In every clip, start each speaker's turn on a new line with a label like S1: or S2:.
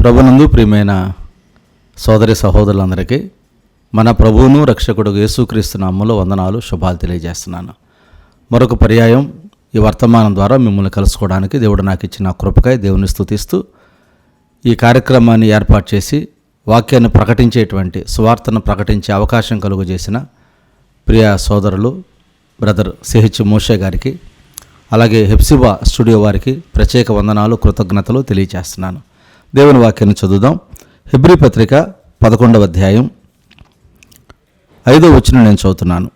S1: ప్రభునందు ప్రియమైన సోదరి సహోదరులందరికీ మన ప్రభువును రక్షకుడు యేసుక్రీస్తు నామంలో వందనాలు శుభాలు తెలియజేస్తున్నాను. మరొక పర్యాయం ఈ వర్తమానం ద్వారా మిమ్మల్ని కలుసుకోవడానికి దేవుడు నాకు ఇచ్చిన కృపకై దేవుని స్థుతిస్తూ ఈ కార్యక్రమాన్ని ఏర్పాటు చేసి వాక్యాన్ని ప్రకటించేటువంటి సువార్తను ప్రకటించే అవకాశం కలుగు చేసిన ప్రియ సోదరులు బ్రదర్ సిహెచ్ మోషే గారికి అలాగే హెప్సిబా స్టూడియో వారికి ప్రత్యేక వందనాలు కృతజ్ఞతలు తెలియజేస్తున్నాను. దేవుని వాక్యాన్ని చదువుదాం. హిబ్రి పత్రిక పదకొండవ అధ్యాయం ఐదో వచ్చిన నేను చదువుతున్నాను.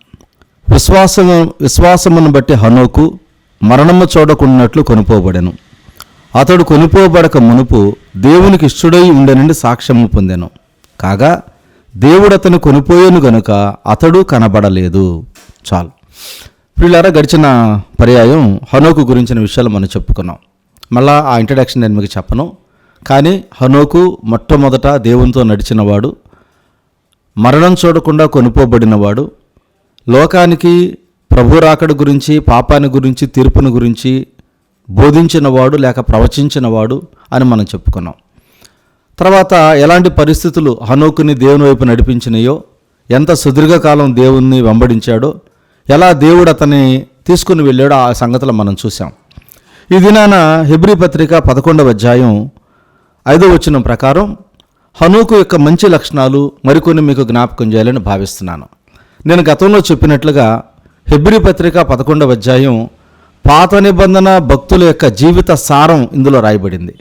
S1: విశ్వాసము విశ్వాసమును బట్టి హనోకు మరణము చూడకున్నట్లు కొనుపోబడెను. అతడు కొనుపోబడక మునుపు దేవునికి ఇష్టడై ఉండెనని సాక్ష్యము పొందెను. కాగా దేవుడు అతను కొనిపోయేను గనుక అతడు కనబడలేదు. చాలు. ప్రియులారా గడిచిన పర్యాయం హనోకు గురించిన విషయాలు మనం చెప్పుకున్నాం. మళ్ళా ఆ ఇంట్రడక్షన్ నేను మీకు చెప్పను. కానీ హనోకు మొట్టమొదట దేవునితో నడిచినవాడు మరణం చూడకుండా కొనుపోబడినవాడు లోకానికి ప్రభు రాకడ గురించి పాపాన్ని గురించి తీర్పుని గురించి బోధించినవాడు లేక ప్రవచించినవాడు అని మనం చెప్పుకున్నాం. తర్వాత ఎలాంటి పరిస్థితులు హనోకుని దేవుని వైపు నడిపించినాయో ఎంత సుదీర్ఘకాలం దేవుణ్ణి వెంబడించాడో ఎలా దేవుడు అతన్ని తీసుకుని వెళ్ళాడో ఆ సంగతులు మనం చూసాం ఈ దినాన హెబ్రి పత్రిక పదకొండవ అధ్యాయం ఐదో వచనం ప్రకారం హనుకు యొక్క మంచి లక్షణాలు మరికొన్ని మీకు జ్ఞాపకం చేయాలని భావిస్తున్నాను. నేను గతంలో చెప్పినట్లుగా హెబ్రి పత్రిక పదకొండవ అధ్యాయం పాత నిబంధన భక్తుల యొక్క జీవిత సారం ఇందులో రాయబడింది.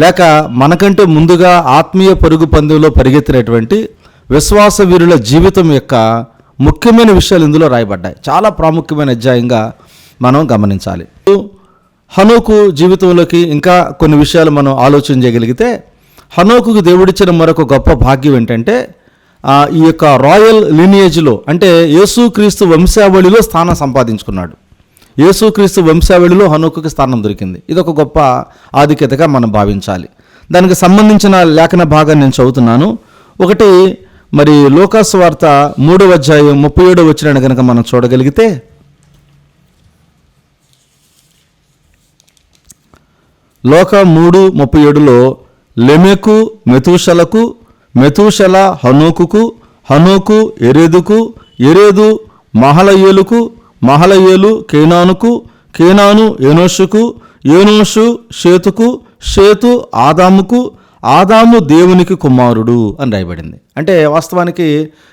S1: లేక మనకంటే ముందుగా ఆత్మీయ పరుగు పందెంలో పరిగెత్తినటువంటి విశ్వాస వీరుల జీవితం యొక్క ముఖ్యమైన విషయాలు ఇందులో రాయబడ్డాయి. చాలా ప్రాముఖ్యమైన అధ్యాయంగా మనం గమనించాలి. హనోకు జీవితంలోకి ఇంకా కొన్ని విషయాలు మనం ఆలోచన చేయగలిగితే హనోకుకు దేవుడిచ్చిన మరొక గొప్ప భాగ్యం ఏంటంటే ఈ యొక్క రాయల్ లీనియేజ్లో అంటే యేసుక్రీస్తు వంశావళిలో స్థానం సంపాదించుకున్నాడు. యేసుక్రీస్తు వంశావళిలో హనోకుకి స్థానం దొరికింది. ఇది ఒక గొప్ప ఆధిక్యతగా మనం భావించాలి. దానికి సంబంధించిన లేఖన భాగాన్ని నేను చదువుతున్నాను. ఒకటి మరి లోకాసు వార్త మూడవ అధ్యాయం ముప్పై ఏడవ వచ్చిన కనుక మనం చూడగలిగితే లోక మూడు ముప్పై ఏడులో లెమెకు మెతూషలకు మెతూషల హనోకుకు హనోకు ఎరేదుకు ఎరేదు మహలయేలుకు మహలయేలు కేనానుకు కేనాను ఏనోషుకు ఏనోషు షేతుకు షేతు ఆదాముకు ఆదాము దేవునికి కుమారుడు అని రాయబడింది. అంటే వాస్తవానికి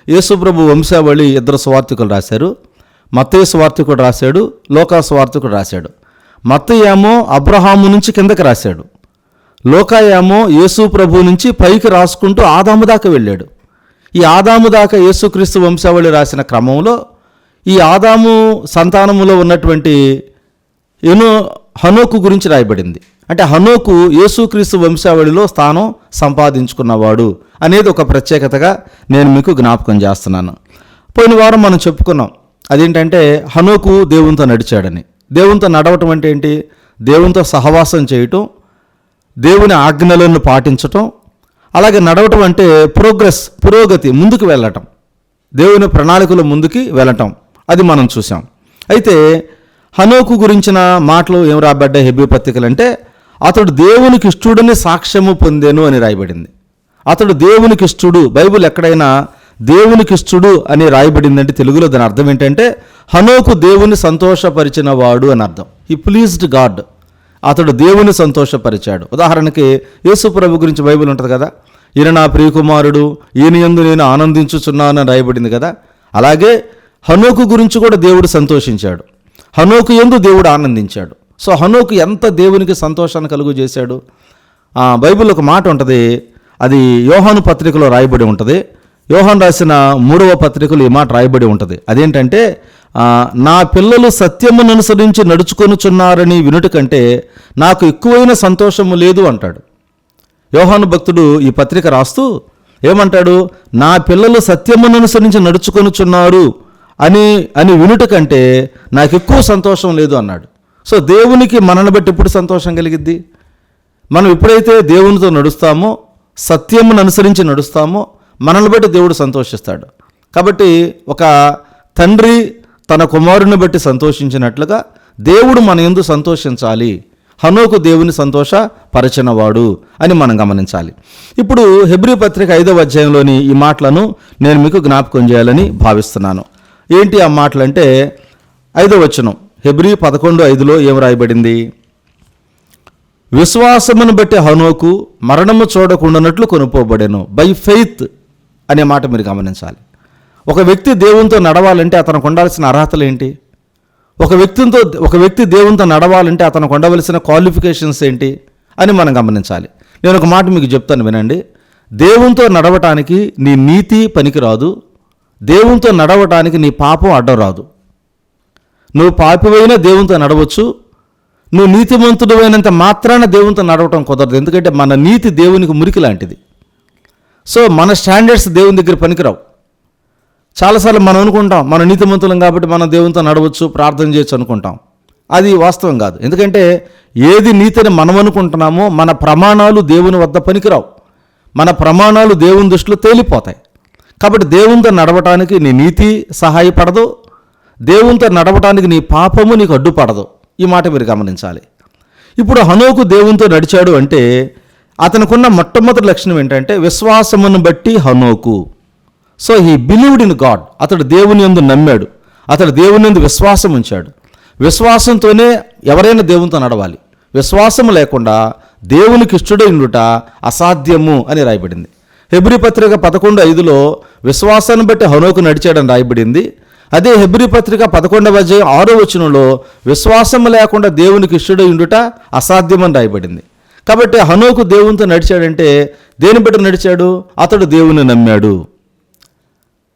S1: యేసుప్రభు వంశావళి ఇద్దరు స్వార్థికులు రాశారు మత్తయ్య స్వార్థికుడు రాశాడు లోకా స్వార్థికుడు రాశాడు. మత్తయ్య అబ్రహాము నుంచి కిందకి రాశాడు. లోకాయేమో యేసు ప్రభు నుంచి పైకి రాసుకుంటూ ఆదాము దాకా వెళ్ళాడు. ఈ ఆదాము దాకా యేసుక్రీస్తు వంశావళి రాసిన క్రమంలో ఈ ఆదాము సంతానములో ఉన్నటువంటి ఎనో హనోకు గురించి రాయబడింది. అంటే హనోకు యేసుక్రీస్తు వంశావళిలో స్థానం సంపాదించుకున్నవాడు అనేది ఒక ప్రత్యేకతగా నేను మీకు జ్ఞాపకం చేస్తున్నాను. పోయిన వారం మనం చెప్పుకున్నాం. అదేంటంటే హనోకు దేవునితో నడిచాడని. దేవునితో నడవటం అంటే ఏంటి? దేవునితో సహవాసం చేయటం దేవుని ఆజ్ఞలను పాటించటం అలాగే నడవటం అంటే ప్రోగ్రెస్ పురోగతి ముందుకు వెళ్ళటం. దేవుని ప్రణాళికలు ముందుకి వెళ్ళటం. అది మనం చూసాం అయితే హనోకు గురించిన మాటలు ఏం రాబడ్డాయి హెబ్రి పత్రికలు అంటే అతడు దేవునికి ఇష్టుడని సాక్ష్యము పొందేను అని రాయబడింది. అతడు దేవునికి ఇష్టుడు. బైబిల్ ఎక్కడైనా దేవునికి ఇష్టడు అని రాయబడిందంటే తెలుగులో దాని అర్థం ఏంటంటే హనోకు దేవుని సంతోషపరిచిన వాడు అని అర్థం. ఈ ప్లీజ్డ్ గాడ్ అతడు దేవుని సంతోషపరిచాడు. ఉదాహరణకి యేసుప్రభు గురించి బైబిల్ ఉంటుంది కదా? ఈయన నా ప్రియకుమారుడు ఈయన యందు నేను ఆనందించుచున్నానని రాయబడింది కదా? అలాగే హనోకు గురించి కూడా దేవుడు సంతోషించాడు. హనోకు ఎందు దేవుడు ఆనందించాడు. సో హనోకు ఎంత దేవునికి సంతోషాన్ని కలుగు చేశాడు? బైబిల్ ఒక మాట ఉంటుంది. అది యోహాను పత్రికలో రాయబడి ఉంటుంది. యోహాన్ రాసిన మూడవ పత్రికలు ఈ మాట రాయబడి ఉంటుంది. అదేంటంటే నా పిల్లలు సత్యమును అనుసరించి నడుచుకొనుచున్నారని వినుట కంటే నాకు ఎక్కువైన సంతోషము లేదు అంటాడు. యోహాను భక్తుడు ఈ పత్రిక రాస్తూ ఏమంటాడు? నా పిల్లలు సత్యమును అనుసరించి నడుచుకొనుచున్నారు అని అని వినుట కంటే నాకు ఎక్కువ సంతోషం లేదు అన్నాడు. సో దేవునికి మనల్ని బట్టి ఎప్పుడు సంతోషం కలిగిద్ది? మనం ఎప్పుడైతే దేవునితో నడుస్తామో సత్యమును అనుసరించి నడుస్తామో మనల్ని బట్టి దేవుడు సంతోషిస్తాడు. కాబట్టి ఒక తండ్రి తన కుమారుని బట్టి సంతోషించినట్లుగా దేవుడు మన ఎందు సంతోషించాలి. హనోకు దేవుని సంతోషపరచినవాడు అని మనం గమనించాలి. ఇప్పుడు హెబ్రి పత్రిక ఐదవ అధ్యాయంలోని ఈ మాటలను నేను మీకు జ్ఞాపకం చేయాలని భావిస్తున్నాను. ఏంటి ఆ మాటలంటే ఐదవ వచనం. హెబ్రి పదకొండు ఐదులో ఏం రాయబడింది? విశ్వాసమును బట్టి హనోకు మరణము చూడకుండానట్లు కొనుక్కోబడెను బై ఫెయిత్ అనే మాట మీరు గమనించాలి. ఒక వ్యక్తి దేవునితో నడవాలంటే అతనికి ఉండాల్సిన అర్హతలు ఏంటి? ఒక వ్యక్తితో ఒక వ్యక్తి దేవునితో నడవాలంటే అతనికి ఉండవలసిన క్వాలిఫికేషన్స్ ఏంటి? అని మనం గమనించాలి. నేను ఒక మాట మీకు చెప్తాను వినండి. దేవునితో నడవటానికి నీ నీతి పనికిరాదు. దేవునితో నడవటానికి నీ పాపం అడ్డం రాదు. నువ్వు పాపివైనా దేవునితో నడవచ్చు. నువ్వు నీతిమంతుడు అయినంత మాత్రాన దేవునితో నడవటం కుదరదు. ఎందుకంటే మన నీతి దేవునికి మురికి లాంటిది. సో మన స్టాండర్డ్స్ దేవుని దగ్గర పనికిరావు. చాలాసార్లు మనం అనుకుంటాం మన నీతిమంతులం కాబట్టి మనం దేవునితో నడవచ్చు ప్రార్థన చేయొచ్చు అనుకుంటాం. అది వాస్తవం కాదు. ఎందుకంటే ఏది నీతిని మనం అనుకుంటున్నామో మన ప్రమాణాలు దేవుని వద్ద పనికిరావు. మన ప్రమాణాలు దేవుని దృష్టిలో తేలిపోతాయి. కాబట్టి దేవునితో నడవటానికి నీ నీతి సహాయపడదు. దేవునితో నడవటానికి నీ పాపము నీకు అడ్డుపడదు. ఈ మాట మీరు గమనించాలి. ఇప్పుడు హనోకు దేవునితో నడిచాడు అంటే అతనికున్న మొట్టమొదటి లక్షణం ఏంటంటే విశ్వాసమును బట్టి హనోకు. So he believed in God అతడు దేవుని యందు నమ్మాడు. అతడు దేవుని ఎందు విశ్వాసం ఉంచాడు. విశ్వాసంతోనే ఎవరైనా దేవునితో నడవాలి. విశ్వాసం లేకుండా దేవునికి ఇష్టడైనట ఉండుట అసాధ్యము అని రాయబడింది. హెబ్రి పత్రిక పదకొండు ఐదులో విశ్వాసాన్ని బట్టి హనోకు నడిచాడని రాయబడింది. అదే హెబ్రి పత్రిక పదకొండవ అధ్యాయం ఆరో వచనంలో విశ్వాసం లేకుండా దేవునికి ఇష్టడై ఉండుట అసాధ్యమని రాయబడింది. కాబట్టి హనోకు దేవునితో నడిచాడంటే దేని బట్టి నడిచాడు? అతడు దేవుని నమ్మాడు.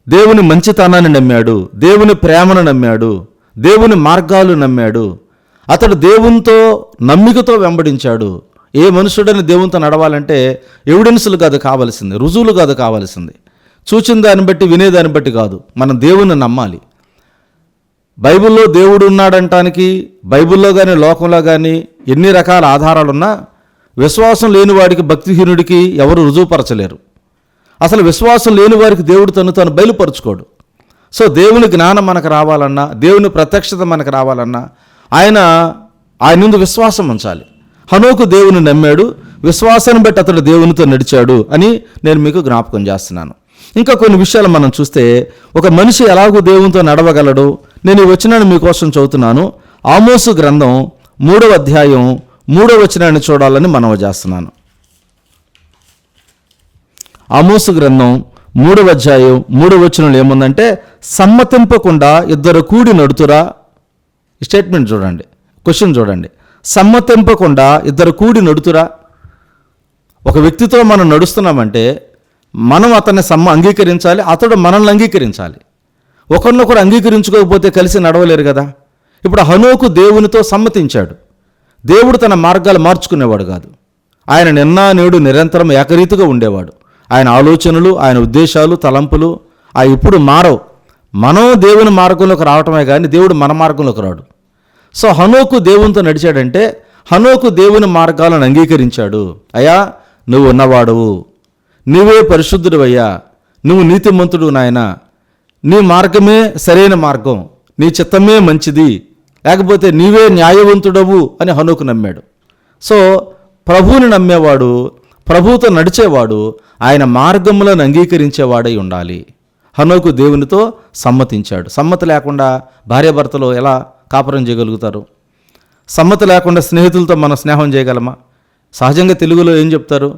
S1: దేవుని మంచితనాన్ని నమ్మాడు. దేవుని ప్రేమను నమ్మాడు. దేవుని మార్గాలు నమ్మాడు. అతడు దేవునితో నమ్మికతో వెంబడించాడు. ఏ మనుషుడని దేవునితో నడవాలంటే ఎవిడెన్సులు కాదు కావాల్సింది రుజువులు కాదు కావాల్సింది. చూచిన దాన్ని బట్టి వినేదాన్ని బట్టి కాదు. మనం దేవుని నమ్మాలి. బైబిల్లో దేవుడు ఉన్నాడంటానికి బైబిల్లో కానీ లోకంలో కానీ ఎన్ని రకాల ఆధారాలున్నా విశ్వాసం లేని వాడికి భక్తిహీనుడికి ఎవరు రుజువుపరచలేరు. అసలు విశ్వాసం లేని వారికి దేవుడు తను తను బయలుపరుచుకోడు. సో దేవుని జ్ఞానం మనకు రావాలన్నా దేవుని ప్రత్యక్షత మనకు రావాలన్నా ఆయన ఆయన ముందు విశ్వాసం ఉంచాలి. హనోకు దేవుని నమ్మాడు విశ్వాసాన్ని బట్టి అతడు దేవునితో నడిచాడు అని నేను మీకు జ్ఞాపకం చేస్తున్నాను. ఇంకా కొన్ని విషయాలు మనం చూస్తే ఒక మనిషి ఎలాగో దేవునితో నడవగలడు? నేను వచ్చినాను మీకోసం చదువుతున్నాను. ఆమోసు గ్రంథం మూడవ అధ్యాయం మూడో వచనాన్ని చూడాలని మనవి చేస్తున్నాను. ఆమోసు గ్రంథం మూడవ అధ్యాయం మూడవ వచనంలో ఏముందంటే సమ్మతింపకుండా ఇద్దరు కూడి నడుతురా. స్టేట్మెంట్ చూడండి క్వశ్చన్ చూడండి. సమ్మతింపకుండా ఇద్దరు కూడి నడుతురా. ఒక వ్యక్తితో మనం నడుస్తున్నామంటే మనం అతన్ని సమ్మ అంగీకరించాలి అతడు మనల్ని అంగీకరించాలి. ఒకరినొకరు అంగీకరించుకోకపోతే కలిసి నడవలేరు కదా. ఇప్పుడు హనోకు దేవునితో సమ్మతించాడు. దేవుడు తన మార్గాలు మార్చుకునేవాడు కాదు. ఆయన నిన్న నేడు నిరంతరం ఏకరీతిగా ఉండేవాడు. ఆయన ఆలోచనలు ఆయన ఉద్దేశాలు తలంపులు ఆ ఇప్పుడు మారవు. మనం దేవుని మార్గంలోకి రావటమే కానీ దేవుడు మన మార్గంలోకి రాడు. సో హనోకు దేవునితో నడిచాడంటే హనోకు దేవుని మార్గాలను అంగీకరించాడు. అయ్యా నువ్వు ఉన్నవాడువు. నీవే పరిశుద్ధుడివయ్యా. నువ్వు నీతిమంతుడు నాయన. నీ మార్గమే సరైన మార్గం. నీ చిత్తమే మంచిది. లేకపోతే నీవే న్యాయవంతుడవు అని హనుకు నమ్మాడు. సో ప్రభువుని నమ్మేవాడు ప్రభువుతో నడిచేవాడు ఆయన మార్గములను అంగీకరించేవాడై ఉండాలి. హనోకు దేవునితో సమ్మతించాడు. సమ్మతి లేకుండా భార్యాభర్తలు ఎలా కాపురం చేయగలుగుతారు? సమ్మతి లేకుండా స్నేహితులతో మనం స్నేహం చేయగలమా? సహజంగా తెలుగులో ఏం చెప్తారు?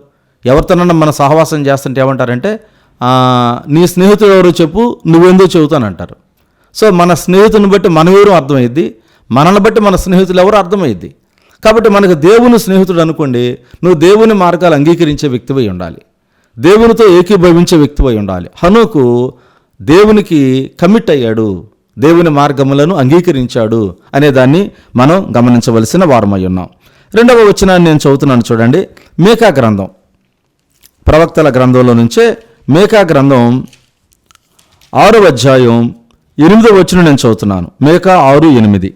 S1: ఎవరితోనన్నా మన సహవాసం చేస్తుంటే ఏమంటారంటే నీ స్నేహితుడు ఎవరో చెప్పు నువ్వేందో చెబుతానంటారు. సో మన స్నేహితుని బట్టి మన ఎవరు అర్థమైద్ది. మనల్ని బట్టి మన స్నేహితులు ఎవరు అర్థమైద్ది. కాబట్టి మనకు దేవుని స్నేహితుడు అనుకోండి నువ్వు దేవుని మార్గాలు అంగీకరించే వ్యక్తివై ఉండాలి. దేవునితో ఏకీభవించే వ్యక్తివై ఉండాలి. హనుకు దేవునికి కమిట్ అయ్యాడు. దేవుని మార్గములను అంగీకరించాడు అనే దాన్ని మనం గమనించవలసిన వారమై ఉన్నాం. రెండవ వచనాన్ని నేను చదువుతున్నాను చూడండి. మేకా గ్రంథం. ప్రవక్తల గ్రంథంలో నుంచే మేకా గ్రంథం ఆరో అధ్యాయం ఎనిమిదో వచ్చిన నేను చదువుతున్నాను. మేకా ఆరు ఎనిమిది.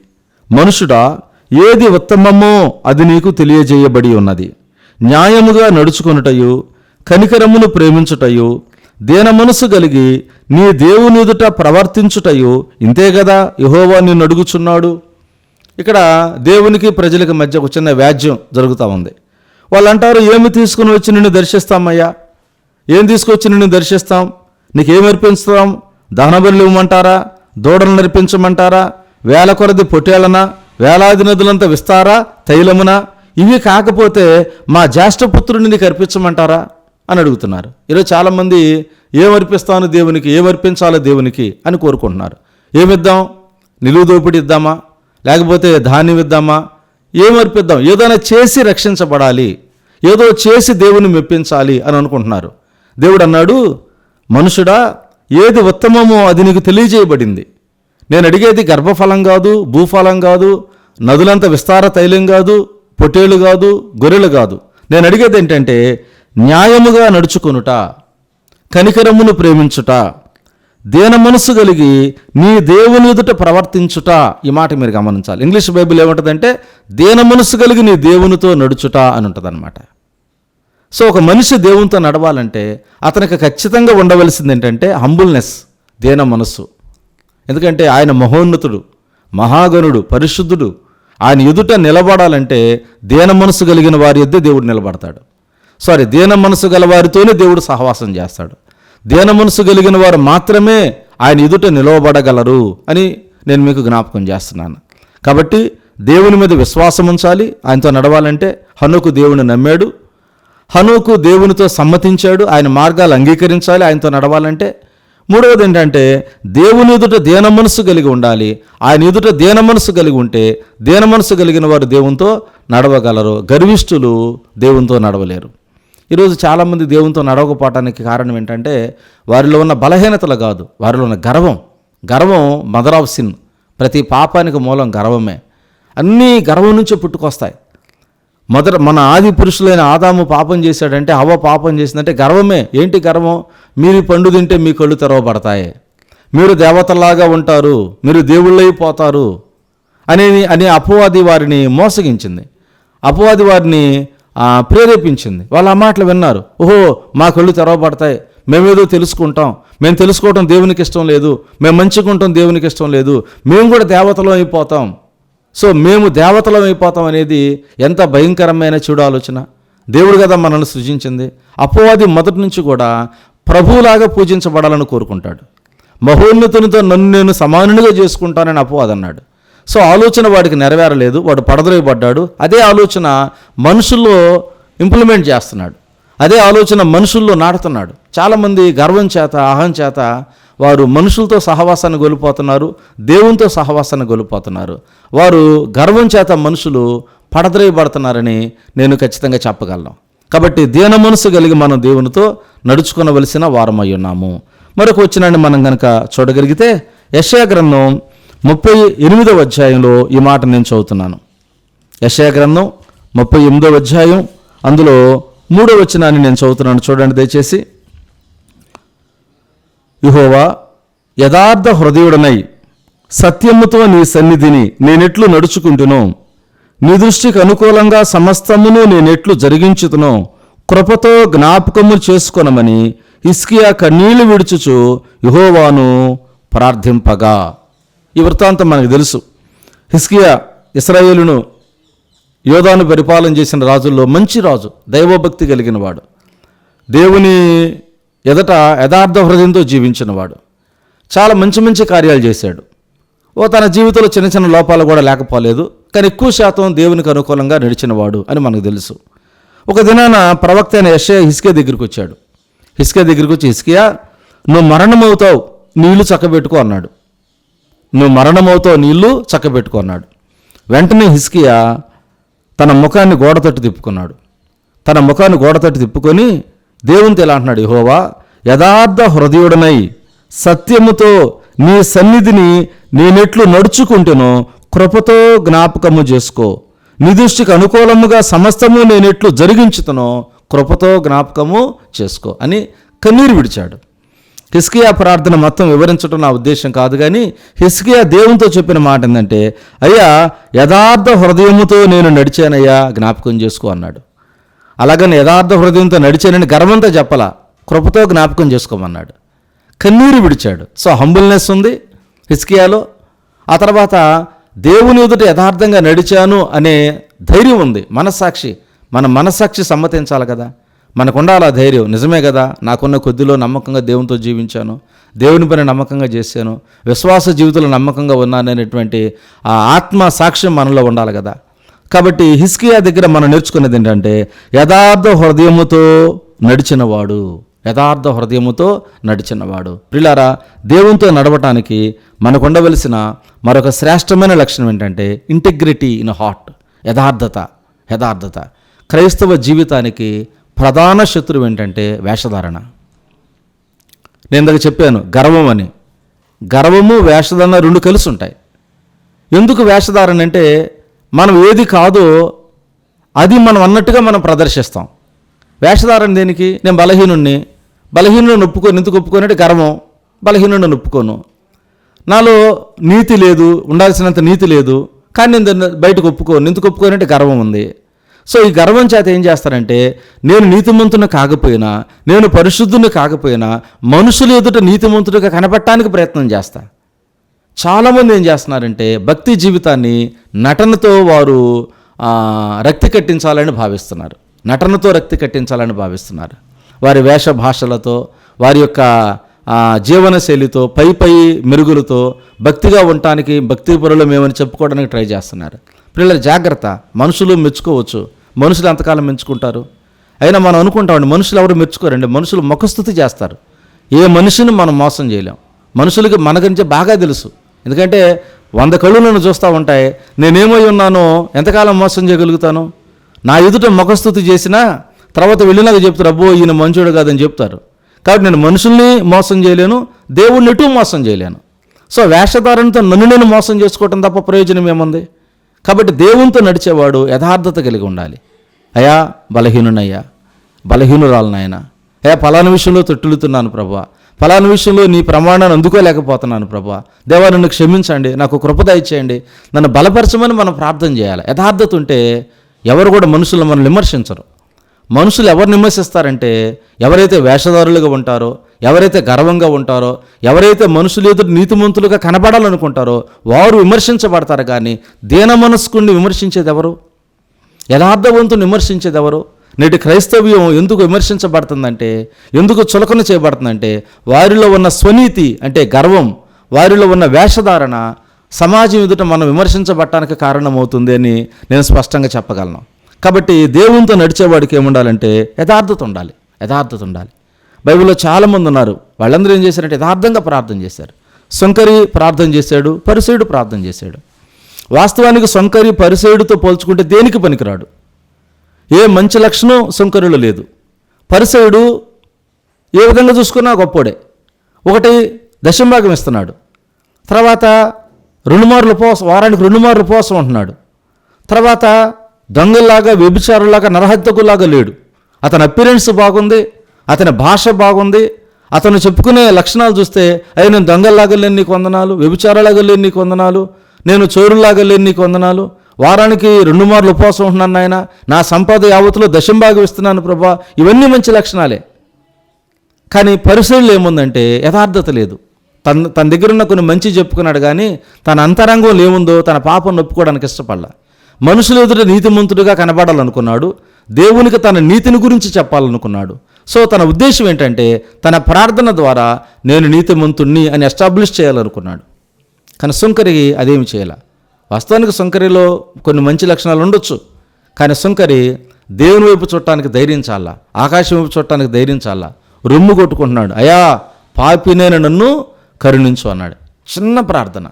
S1: మనుషుడా ఏది ఉత్తమమో అది నీకు తెలియజేయబడి ఉన్నది. న్యాయముగా నడుచుకొనుటయు కనికరమును ప్రేమించుటయు దేన మనసు కలిగి నీ దేవునిదుట ప్రవర్తించుటయు ఇంతే కదా యహోవా నిన్ను అడుగుచున్నాడు? ఇక్కడ దేవునికి ప్రజలకి మధ్య ఒక చిన్న వ్యాజ్యం జరుగుతూ ఉంది. వాళ్ళు అంటారు ఏమి తీసుకుని వచ్చి నిన్ను దర్శిస్తామయ్యా? ఏం తీసుకొచ్చి నిన్ను దర్శిస్తాం? నీకేం అర్పించుతాం? దహనబలు ఇవ్వమంటారా? దూడలు నడిపించమంటారా వేల కొరది పొట్టేళ్ళనా వేలాది నదులంత విస్తారా? తైలమునా? ఇవి కాకపోతే మా జ్యేష్ఠపుత్రుడిని కర్పించమంటారా అని అడుగుతున్నారు. ఈరోజు చాలామంది ఏమర్పిస్తాను అర్పిస్తాను దేవునికి ఏమర్పించాలో అర్పించాలో దేవునికి అని కోరుకుంటున్నారు. ఏమిద్దాం? నిలువు దోపిడి ఇద్దామా? లేకపోతే ధాన్యం ఇద్దామా? ఏమర్పిద్దాం అర్పిద్దాం? ఏదైనా చేసి రక్షించబడాలి. ఏదో చేసి దేవుని మెప్పించాలి అని అనుకుంటున్నారు. దేవుడు అన్నాడు మనుషుడా ఏది ఉత్తమమో అది నీకు తెలియజేయబడింది. నేను అడిగేది గర్భఫలం కాదు భూఫలం కాదు నదులంత విస్తార తైలం కాదు పొటేలు కాదు గొర్రెలు కాదు. నేను అడిగేది ఏంటంటే న్యాయముగా నడుచుకొనుట కనికరమును ప్రేమించుట దేన మనసు కలిగి నీ దేవుని ఎదుట ప్రవర్తించుట ఈ మాట మీరు గమనించాలి. ఇంగ్లీష్ బైబిల్ ఏముంటుందంటే దేన మనసు కలిగి నీ దేవునితో నడుచుట అని ఉంటుందన్నమాట. సో ఒక మనిషి దేవునితో నడవాలంటే అతనికి ఖచ్చితంగా ఉండవలసింది ఏంటంటే హంబుల్నెస్ దేన మనస్సు. ఎందుకంటే ఆయన మహోన్నతుడు మహాగణుడు పరిశుద్ధుడు. ఆయన ఎదుట నిలబడాలంటే దేన మనసు కలిగిన వారి ఎద్దే దేవుడు నిలబడతాడు. సారీ దేన మనసు గల వారితోనే దేవుడు సహవాసం చేస్తాడు. దేన మనసు కలిగిన వారు మాత్రమే ఆయన ఎదుట నిలవబడగలరు అని నేను మీకు జ్ఞాపకం చేస్తున్నాను. కాబట్టి దేవుని మీద విశ్వాసం ఉంచాలి. ఆయనతో నడవాలంటే హనుకు దేవుని నమ్మాడు. హనుకు దేవునితో సమ్మతించాడు. ఆయన మార్గాలు అంగీకరించాలి. ఆయనతో నడవాలంటే మూడవది ఏంటంటే దేవుని ఎదుట దేన మనసు కలిగి ఉండాలి. ఆయన ఎదుట దేన మనసు కలిగి ఉంటే దేన మనసు కలిగిన వారు దేవునితో నడవగలరు. గర్విష్ఠులు దేవునితో నడవలేరు. ఈరోజు చాలామంది దేవునితో నడవకపోవటానికి కారణం ఏంటంటే వారిలో ఉన్న బలహీనతలు కాదు. వారిలో ఉన్న గర్వం. గర్వం మదర్ ఆఫ్ సిన్. ప్రతి పాపానికి మూలం గర్వమే. అన్నీ గర్వం నుంచే పుట్టుకొస్తాయి. మొదట మన ఆది పురుషులైన ఆదాము పాపం చేశాడంటే హవ పాపం చేసిందంటే గర్వమే. ఏంటి గర్వం? మీరు ఈ పండు తింటే మీ కళ్ళు తెరవబడతాయి. మీరు దేవతలాగా ఉంటారు మీరు దేవుళ్ళైపోతారు అనేది అనే అపవాది వారిని మోసగించింది. అపవాది వారిని ప్రేరేపించింది. వాళ్ళు ఆ మాటలు విన్నారు. ఓహో మా కళ్ళు తెరవబడతాయి. మేమేదో తెలుసుకుంటాం. మేము తెలుసుకోవటం దేవునికి ఇష్టం లేదు. మేము మంచుకుంటాం దేవునికి ఇష్టం లేదు. మేము కూడా దేవతలం అయిపోతాం. సో మేము దేవతలం అయిపోతాం అనేది ఎంత భయంకరమైన చెడు ఆలోచన. దేవుడు కదా మనల్ని సృజించింది. అపవాది మొదటి నుంచి కూడా ప్రభువులాగా పూజించబడాలని కోరుకుంటాడు. మహోన్నతునితో నన్ను నేను సమానునిగా చేసుకుంటానని అపవాదన్నాడు. సో ఆలోచన వాడికి నెరవేరలేదు. వాడు పడద్రోయబడ్డాడు. అదే ఆలోచన మనుషుల్లో ఇంప్లిమెంట్ చేస్తున్నాడు. అదే ఆలోచన మనుషుల్లో నాటుతున్నాడు. చాలామంది గర్వం చేత అహం చేత వారు మనుషులతో సహవాసాన్ని కోల్పోతున్నారు దేవునితో సహవాసాన్ని కోల్పోతున్నారు. వారు గర్వం చేత మనుషులు పడద్రోయబడుతున్నారని నేను ఖచ్చితంగా చెప్పగలను. కాబట్టి దీన మనసు కలిగి మనం దేవునితో నడుచుకునవలసిన వారమై ఉన్నాము. మరొక వచ్చినాన్ని మనం కనుక చూడగలిగితే యశయ గ్రంథం ముప్పై ఎనిమిదవ అధ్యాయంలో ఈ మాట నేను చదువుతున్నాను. యశయ గ్రంథం ముప్పై ఎనిమిదవ అధ్యాయం అందులో మూడో వచనాన్ని నేను చదువుతున్నాను చూడండి దయచేసి. యుహోవా యథార్థ హృదయుడనై సత్యముతో నీ సన్నిధిని నేనెట్లు నడుచుకుంటునో. నీ దృష్టికి అనుకూలంగా సమస్తమును నేనెట్లు జరిగించుతునో. కృపతో జ్ఞాపకము చేసుకొనమని ఇస్కియా కన్నీళ్ళు విడుచుచు యుహోవాను ప్రార్థింపగా. ఈ వృత్తాంతం మనకు తెలుసు. హిస్కియా ఇస్రాయేలును యోధాను పరిపాలన చేసిన రాజుల్లో మంచి రాజు దైవభక్తి కలిగిన వాడు దేవుని ఎదట యథార్థ హృదయంతో జీవించినవాడు. చాలా మంచి మంచి కార్యాలు చేశాడు. ఓ తన జీవితంలో చిన్న చిన్న లోపాలు కూడా లేకపోలేదు. కానీ ఎక్కువ శాతం దేవునికి అనుకూలంగా నడిచినవాడు అని మనకు తెలుసు. ఒక దినాన ప్రవక్త అయిన యశయ హిస్కే దగ్గరికి వచ్చాడు. హిస్కే దగ్గరికి వచ్చి హిస్కియా నువ్వు మరణమవుతావు నీళ్ళు చక్కబెట్టుకో అన్నాడు. నువ్వు మరణమవుతావు నీళ్ళు చక్కబెట్టుకో అన్నాడు. వెంటనే హిస్కియా తన ముఖాన్ని గోడ తట్టు తిప్పుకున్నాడు. తన ముఖాన్ని గోడ తట్టు తిప్పుకొని దేవునితో ఇలా అంటున్నాడు హోవా యథార్థ హృదయుడనై సత్యముతో నీ సన్నిధిని నేనెట్లు నడుచుకుంటేనో కృపతో జ్ఞాపకము చేసుకో. నీ దృష్టికి అనుకూలముగా సమస్తము నేనెట్లు జరిగించుతనో కృపతో జ్ఞాపకము చేసుకో అని కన్నీరు విడిచాడు. హిస్కియా ప్రార్థన మొత్తం వివరించడం నా ఉద్దేశం కాదు కానీ హిస్కియా దేవునితో చెప్పిన మాట ఏంటంటే అయ్యా యథార్థ హృదయముతో నేను నడిచానయ్యా జ్ఞాపకం చేసుకో అన్నాడు. అలాగని యథార్థ హృదయంతో నడిచానని గర్వంతో చెప్పలా? కృపతో జ్ఞాపకం చేసుకోమన్నాడు. కన్నీరు విడిచాడు. సో హంబుల్నెస్ ఉంది హిస్కియాలో ఆ తర్వాత దేవుని ఎదుట యథార్థంగా నడిచాను అనే ధైర్యం ఉంది. మనస్సాక్షి మన మనస్సాక్షి సమ్మతించాలి కదా. మనకు ఉండాలి ఆ ధైర్యం. నిజమే కదా నాకున్న కొద్దిలో నమ్మకంగా దేవునితో జీవించాను దేవుని పని నమ్మకంగా చేశాను విశ్వాస జీవితంలో నమ్మకంగా ఉన్నాననేటువంటి ఆ ఆత్మ సాక్ష్యం మనలో ఉండాలి కదా. కాబట్టి హిస్కియా దగ్గర మనం నేర్చుకునేది ఏంటంటే యథార్థ హృదయముతో నడిచినవాడు. యథార్థ హృదయముతో నడిచినవాడు. ప్రిలారా దేవునితో నడవటానికి మనకు ఉండవలసిన మరొక శ్రేష్టమైన లక్షణం ఏంటంటే ఇంటిగ్రిటీ ఇన్ హార్ట్ యథార్థత యథార్థత. క్రైస్తవ జీవితానికి ప్రధాన శత్రువు ఏంటంటే వేషధారణ. నేను ఇందాక చెప్పాను గర్వం అని. గర్వము వేషధారణ రెండు కలిసి ఉంటాయి ఎందుకు వేషధారణ అంటే మనం ఏది కాదో అది మనం అన్నట్టుగా మనం ప్రదర్శిస్తాం. వేషధారణ దేనికి? నేను బలహీనుణ్ణి బలహీనుడిని ఒప్పుకొని ఎందుకు ఒప్పుకోనంటే గర్వం. బలహీనుడిని ఒప్పుకోను నాలో నీతి లేదు ఉండాల్సినంత నీతి లేదు కానీ నేను బయటకు ఒప్పుకోను. ఎందుకు ఒప్పుకోనంటే గర్వం ఉంది. సో ఈ గర్వం చేత ఏం చేస్తారంటే నేను నీతిమంతుని కాకపోయినా నేను పరిశుద్ధుని కాకపోయినా మనుషులు ఎదుట నీతిమంతుడిగా కనపడటానికి ప్రయత్నం చేస్తా. చాలామంది ఏం చేస్తున్నారంటే భక్తి జీవితాన్ని నటనతో వారు రక్తి కట్టించాలని భావిస్తున్నారు. నటనతో రక్తి కట్టించాలని భావిస్తున్నారు. వారి వేష భాషలతో వారి యొక్క జీవనశైలితో పై పై మెరుగులతో భక్తిగా ఉండటానికి భక్తి పరులు మేమని చెప్పుకోవడానికి ట్రై చేస్తున్నారు. పిల్లల జాగ్రత్త. మనుషులు మెచ్చుకోవచ్చు. మనుషులు ఎంతకాలం మెచ్చుకుంటారు? అయినా మనం అనుకుంటామండి మనుషులు ఎవరు మెచ్చుకోరండి? మనుషులు ముఖస్థుతి చేస్తారు. ఏ మనిషిని మనం మోసం చేయలేం. మనుషులకి మన గురించి బాగా తెలుసు. ఎందుకంటే వంద కళ్ళు నన్ను చూస్తూ ఉంటాయి. నేనేమై ఉన్నానో ఎంతకాలం మోసం చేయగలుగుతాను? నా ఎదుట ముఖస్థుతి చేసినా తర్వాత వెళ్ళినాక చెప్తారు అబ్బో ఈయన మంచోడు కాదని చెప్తారు. కాబట్టి నేను మనుషుల్ని మోసం చేయలేను దేవుడిని ఎటు మోసం చేయలేను. సో వేషధారణతో నన్ను నేను మోసం చేసుకోవటం తప్ప ప్రయోజనం ఏముంది? కాబట్టి దేవునితో నడిచేవాడు యథార్థత కలిగి ఉండాలి. అయా బలహీనునయ్యా బలహీనురాలనైనా అయా ఫలానా విషయంలో తొట్టులుతున్నాను ప్రభా. ఫలానా విషయంలో నీ ప్రమాణాన్ని అందుకోలేకపోతున్నాను ప్రభా. దేవా నన్ను క్షమించండి నాకు కృపద ఇచ్చేయండి నన్ను బలపరచమని మనం ప్రార్థన చేయాలి. యథార్థత ఉంటే ఎవరు కూడా మనుషులను మనం విమర్శించరు. మనుషులు ఎవరు విమర్శిస్తారంటే ఎవరైతే వేషధారులుగా ఉంటారో ఎవరైతే గర్వంగా ఉంటారో ఎవరైతే మనుషులు ఎదురు నీతిమంతులుగా కనబడాలనుకుంటారో వారు విమర్శించబడతారు కానీ దీన మనస్కుని విమర్శించేది ఎవరు యథార్థవంతుని విమర్శించేది ఎవరు నేటి క్రైస్తవ్యం ఎందుకు విమర్శించబడుతుందంటే ఎందుకు చులకన చేయబడుతుందంటే వారిలో ఉన్న స్వనీతి అంటే గర్వం వారిలో ఉన్న వేషధారణ సమాజం ఎదుట మనం విమర్శించబడటానికి కారణమవుతుంది అని నేను స్పష్టంగా చెప్పగలను. కాబట్టి దేవునితో నడిచేవాడికి ఏముండాలంటే యథార్థత ఉండాలి యథార్థత ఉండాలి. బైబిల్లో చాలామంది ఉన్నారు వాళ్ళందరూ ఏం చేశారంటే యథార్థంగా ప్రార్థన చేశారు. సొంకరి ప్రార్థన చేశాడు పరిసేయుడు ప్రార్థన చేశాడు. వాస్తవానికి సొంకరి పరిసేయుడితో పోల్చుకుంటే దేనికి పనికిరాడు? ఏ మంచి లక్షణం శంకరులో లేదు. పరిసేయుడు ఏ విధంగా చూసుకున్నా గొప్పోడే. ఒకటి దశంభాగం ఇస్తున్నాడు. తర్వాత రెండు మార్లు ఉపవాసం వారానికి రెండు మార్లు ఉపవాసం ఉంటున్నాడు. తర్వాత దొంగల్లాగా వ్యభిచారులాగా నరహత్యకులాగా లేడు. అతని అపిరెన్స్ బాగుంది అతని భాష బాగుంది అతను చెప్పుకునే లక్షణాలు చూస్తే అయ్యి నేను దొంగల్లాగా లేని నీకు వందనాలు వ్యభిచారులాగా లేని నీకు వందనాలు నేను చోరులాగా లేని నీకు వందనాలు వారానికి రెండు మార్లు ఉపవాసం ఉంటున్నాను ఆయన నా సంపద యావత్తులో దశంభాగం ఇస్తున్నాను ప్రభా ఇవన్నీ మంచి లక్షణాలే. కానీ పరిశీలనలు ఏముందంటే యథార్థత లేదు. తన తన దగ్గర ఉన్న కొన్ని మంచి చెప్పుకున్నాడు కానీ తన అంతరంగంలో ఏముందో తన పాపం నొప్పుకోవడానికి ఇష్టపడలా. మనుషుల ఎదుట నీతిమంతుడుగా కనబడాలనుకున్నాడు దేవునికి తన నీతిని గురించి చెప్పాలనుకున్నాడు. సో తన ఉద్దేశం ఏంటంటే తన ప్రార్థన ద్వారా నేను నీతిమంతుణ్ణి అని ఎస్టాబ్లిష్ చేయాలనుకున్నాడు. కానీ సుంకరి అదేమి చేయాల? వాస్తవానికి సుంకరిలో కొన్ని మంచి లక్షణాలు ఉండొచ్చు. కానీ సుంకరి దేవుని వైపు చూడటానికి ధైర్యం చాలా ఆకాశం వైపు చూడటానికి ధైర్యం చాలా రొమ్ము కొట్టుకుంటున్నాడు. అయా పాపినైన నన్ను కరుణించు అన్నాడు. చిన్న ప్రార్థన.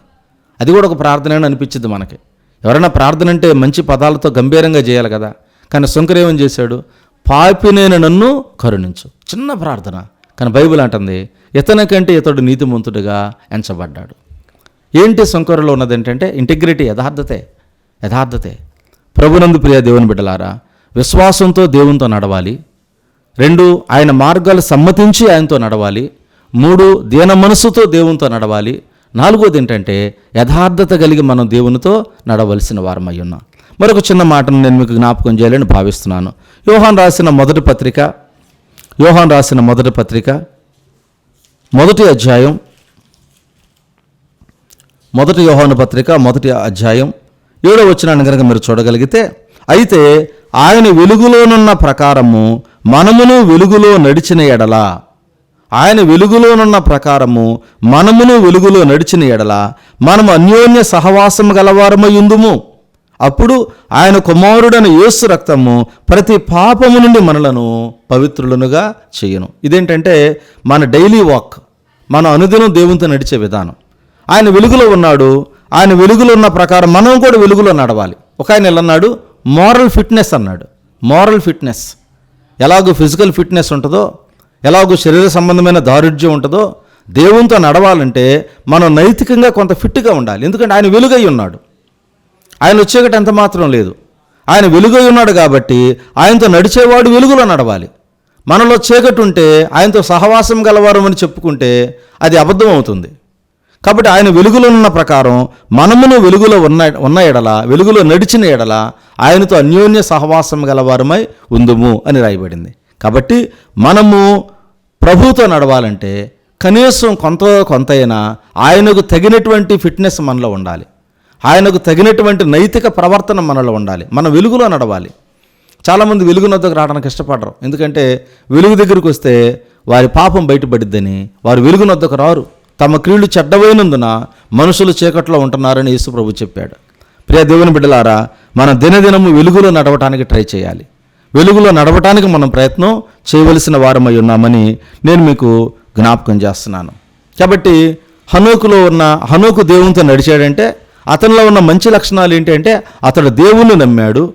S1: అది కూడా ఒక ప్రార్థన అని అనిపించింది మనకి. ఎవరైనా ప్రార్థన అంటే మంచి పదాలతో గంభీరంగా చేయాలి కదా. కానీ సుంకరి ఏమని చేశాడు? పాపినైన నన్ను కరుణించు. చిన్న ప్రార్థన. కానీ బైబిల్ అంటుంది ఇతని కంటే ఇతడు నీతిమంతుడిగా ఎంచబడ్డాడు. ఏంటి శంకరులో ఉన్నది ఏంటంటే ఇంటిగ్రిటీ యథార్థతే యథార్థతే. ప్రభునందు ప్రియ దేవుని బిడ్డలారా విశ్వాసంతో దేవునితో నడవాలి. రెండు ఆయన మార్గాలు సమ్మతించి ఆయనతో నడవాలి. మూడు దీన మనసుతో దేవునితో నడవాలి. నాలుగోది ఏంటంటే యథార్థత కలిగి మనం దేవునితో నడవలసిన వారమై ఉన్నాం మరొక చిన్న మాటను నేను మీకు జ్ఞాపకం చేయాలని భావిస్తున్నాను. యోహాన్ రాసిన మొదటి పత్రిక యోహాన్ రాసిన మొదటి పత్రిక మొదటి అధ్యాయం మొదటి యోహాను పత్రిక మొదటి అధ్యాయం ఏడో వచ్చినాన్ని కనుక మీరు చూడగలిగితే అయితే ఆయన వెలుగులోనున్న ప్రకారము మనమును వెలుగులో నడిచిన ఎడల ఆయన వెలుగులోనున్న ప్రకారము మనమును వెలుగులో నడిచిన ఎడల మనము అన్యోన్య సహవాసం గలవారమై ఉందుము. అప్పుడు ఆయన కుమారుడైన యేసు రక్తము ప్రతి పాపము నుండి మనలను పవిత్రులనుగా చేయను. ఇదేంటంటే మన డైలీ వాక్ మన అనుదినం దేవునితో నడిచే విధానం. ఆయన వెలుగులో ఉన్నాడు ఆయన వెలుగులో ఉన్న ప్రకారం మనం కూడా వెలుగులో నడవాలి. ఒక ఆయన ఎలా అన్నాడు మోరల్ ఫిట్నెస్ అన్నాడు. Moral fitness. ఎలాగో ఫిజికల్ ఫిట్నెస్ ఉంటుందో ఎలాగో శరీర సంబంధమైన దారుఢ్యం ఉంటుందో దేవునితో నడవాలంటే మనం నైతికంగా కొంత ఫిట్గా ఉండాలి. ఎందుకంటే ఆయన వెలుగై ఉన్నాడు. ఆయన వచ్చేకటి ఎంత మాత్రం లేదు. ఆయన వెలుగై ఉన్నాడు కాబట్టి ఆయనతో నడిచేవాడు వెలుగులో నడవాలి. మనలో చీకటి ఉంటే ఆయనతో సహవాసం గలవారం అని చెప్పుకుంటే అది అబద్ధం అవుతుంది. కాబట్టి ఆయన వెలుగులో ఉన్న ప్రకారం మనమును వెలుగులో ఉన్న ఉన్న ఎడల వెలుగులో నడిచిన ఎడల ఆయనతో అన్యోన్య సహవాసం గలవారమై ఉందుము అని రాయబడింది. కాబట్టి మనము ప్రభుతో నడవాలంటే కనీసం కొంత కొంతైనా ఆయనకు తగినటువంటి ఫిట్నెస్ మనలో ఉండాలి. ఆయనకు తగినటువంటి నైతిక ప్రవర్తన మనలో ఉండాలి. మన వెలుగులో నడవాలి. చాలామంది వెలుగు వద్దకు రావడానికి ఇష్టపడరు. ఎందుకంటే వెలుగు దగ్గరికి వస్తే వారి పాపం బయటపడిద్దని వారు వెలుగు వద్దకు రారు. తమ క్రియలు చెడ్డవైనందున మనుషులు చీకట్లో ఉంటున్నారని యేసు ప్రభు చెప్పాడు. ప్రియ దేవుని బిడ్డలారా మన దినదినము వెలుగులో నడవటానికి ట్రై చేయాలి. వెలుగులో నడవటానికి మనం ప్రయత్నం చేయవలసిన వారమై ఉన్నామని నేను మీకు జ్ఞాపకం చేస్తున్నాను. కాబట్టి హనోకులో ఉన్న హనోకు దేవునితో నడిచాడంటే అతనిలో ఉన్న మంచి లక్షణాలు ఏంటంటే అతడు దేవుని నమ్మాడు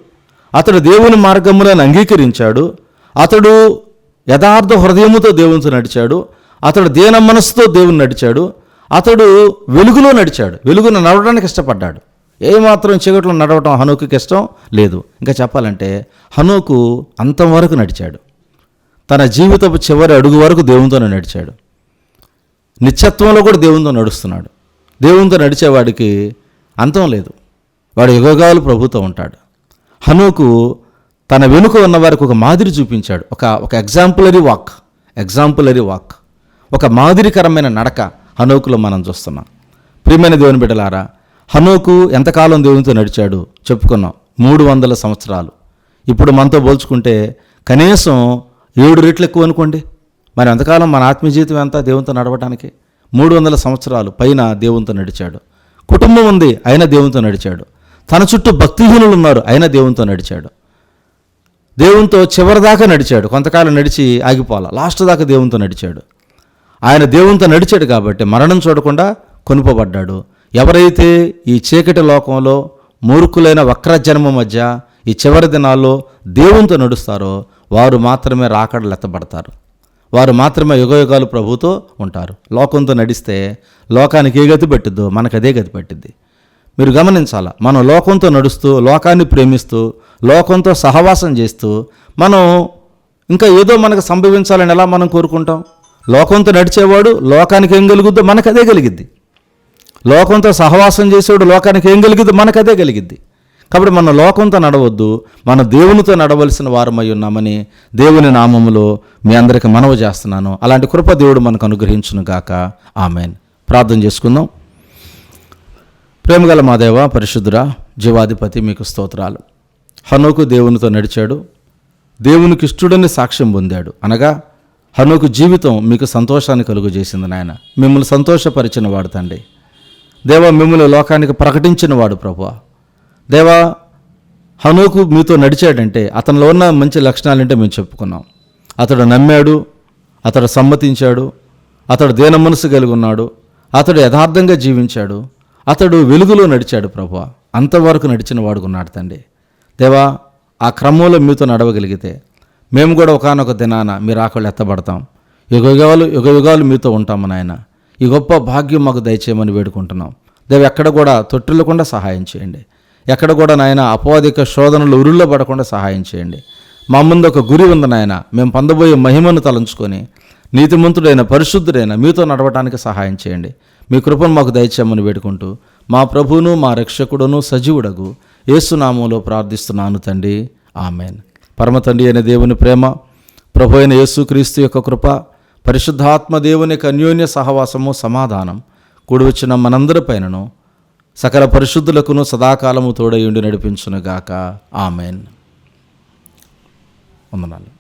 S1: అతడు దేవుని మార్గములను అంగీకరించాడు అతడు యథార్థ హృదయముతో దేవునితో నడిచాడు అతడు దేన మనసుతో దేవుని నడిచాడు అతడు వెలుగులో నడిచాడు వెలుగును నడవడానికి ఇష్టపడ్డాడు. ఏమాత్రం చీకట్లో నడవటం హనుకు ఇష్టం లేదు. ఇంకా చెప్పాలంటే హనుకు అంతం వరకు నడిచాడు. తన జీవితపు చివరి అడుగు వరకు దేవునితోనే నడిచాడు. నిత్యత్వంలో కూడా దేవునితో నడుస్తున్నాడు. దేవునితో నడిచేవాడికి అంతం లేదు. వాడు యుగగాలు ప్రభుతో ఉంటాడు. హనుకు తన వెనుక ఉన్న వారికి ఒక మాదిరి చూపించాడు. ఒక ఒక ఎగ్జాంపులరీ వాక్ ఎగ్జాంపులరీ వాక్. ఒక మాదిరికరమైన నడక హనోకులో మనం చూస్తున్నాం. ప్రియమైన దేవుని బిడ్డలారా హనోకు ఎంతకాలం దేవునితో నడిచాడు? చెప్పుకున్నాం. మూడు వందల సంవత్సరాలు. ఇప్పుడు మనతో పోల్చుకుంటే కనీసం ఏడు రెట్లు ఎక్కువ అనుకోండి. మరి ఎంతకాలం మన ఆత్మీయ జీవితం ఎంత దేవునితో నడవటానికి? మూడు వందల సంవత్సరాలు పైన దేవునితో నడిచాడు. కుటుంబం ఉంది ఆయన దేవునితో నడిచాడు. తన చుట్టూ భక్తిహీనులు ఉన్నారు ఆయన దేవునితో నడిచాడు. దేవునితో చివరిదాకా నడిచాడు. కొంతకాలం నడిచి ఆగిపోవాల? లాస్ట్ దాకా దేవునితో నడిచాడు. ఆయన దేవునితో నడిచాడు కాబట్టి మరణం చూడకుండా కొనుపబడ్డాడు. ఎవరైతే ఈ చీకటి లోకంలో మూర్ఖులైన వక్రజన్మ మధ్య ఈ చివరి దినాల్లో దేవునితో నడుస్తారో వారు మాత్రమే రాకడలెత్తబడతారు వారు మాత్రమే యుగయుగాలు ప్రభుతో ఉంటారు. లోకంతో నడిస్తే లోకానికి ఏ గతి పెట్టిద్దో మనకు అదే గతి పట్టిద్ది. మీరు గమనించాల? మనం లోకంతో నడుస్తూ లోకాన్ని ప్రేమిస్తూ లోకంతో సహవాసం చేస్తూ మనం ఇంకా ఏదో మనకు సంభవించాలని ఎలా మనం కోరుకుంటాం? లోకంతో నడిచేవాడు లోకానికి ఏం కలుగుద్దో మనకు అదే కలిగిద్ది. లోకంతో సహవాసం చేసేవాడు లోకానికి ఏం కలిగిద్దో మనకు అదే కలిగిద్ది. కాబట్టి మన లోకంతో నడవద్దు మన దేవునితో నడవలసిన వారమై ఉన్నామని దేవుని నామములో మీ అందరికి మనవి చేస్తున్నాను. అలాంటి కృప దేవుడు మనకు అనుగ్రహించును గాక. ఆమెన్. ప్రార్థన చేసుకుందాం. ప్రేమగల మా దేవ పరిశుద్ధురా జీవాధిపతి మీకు స్తోత్రాలు. హనోకు దేవునితో నడిచాడు. దేవునికి ఇష్టడని సాక్ష్యం పొందాడు. అనగా హనోకు జీవితం మీకు సంతోషాన్ని కలుగు చేసింది నాయన. మిమ్మల్ని సంతోషపరిచిన వాడు తండ్రి. దేవ మిమ్మల్ని లోకానికి ప్రకటించిన వాడు ప్రభు దేవా హనుకు మీతో నడిచాడంటే అతనిలో ఉన్న మంచి లక్షణాలంటే మేము చెప్పుకున్నాం. అతడు నమ్మాడు అతడు సమ్మతించాడు అతడు దేన మనసు కలిగి ఉన్నాడు అతడు యథార్థంగా జీవించాడు అతడు వెలుగులో నడిచాడు ప్రభు అంతవరకు నడిచిన వాడుకున్నాడు తండ్రి. దేవా ఆ క్రమంలో మీతో నడవగలిగితే మేము కూడా ఒకనొక దినాన మీరు ఆకళ్ళు ఎత్తబడతాం. యుగ యుగాలు యుగ యుగాలు మీతో ఉంటాము నాయన. ఈ గొప్ప భాగ్యం మాకు దయచేయమని వేడుకుంటున్నాం. దేవ ఎక్కడ కూడా తొట్టిల్లకుండా సహాయం చేయండి. ఎక్కడ కూడా నాయన అపవాదిక శోధనలు ఉరుల్లో పడకుండా సహాయం చేయండి. మా ముందు ఒక గురి ఉంది నాయన. మేము పొందబోయే మహిమను తలంచుకొని నీతిమంతుడైన పరిశుద్ధుడైన మీతో నడవటానికి సహాయం చేయండి. మీ కృపను మాకు దయచేయమని వేడుకుంటూ మా ప్రభువును మా రక్షకుడును సజీవుడగు యేసునామంలో ప్రార్థిస్తున్నాను తండ్రి. ఆమెన్. పరమ తండ్రి అయిన దేవుని ప్రేమ ప్రభు అయిన యేసుక్రీస్తు యొక్క కృప పరిశుద్ధాత్మ దేవుని అన్యోన్య సహవాసము సమాధానం కూడివచ్చిన మనందరిపైనను మనందరి సకల పరిశుద్ధులకును సదాకాలము తోడయుండి నడిపించునుగాక. ఆమెన్. వందనాలు.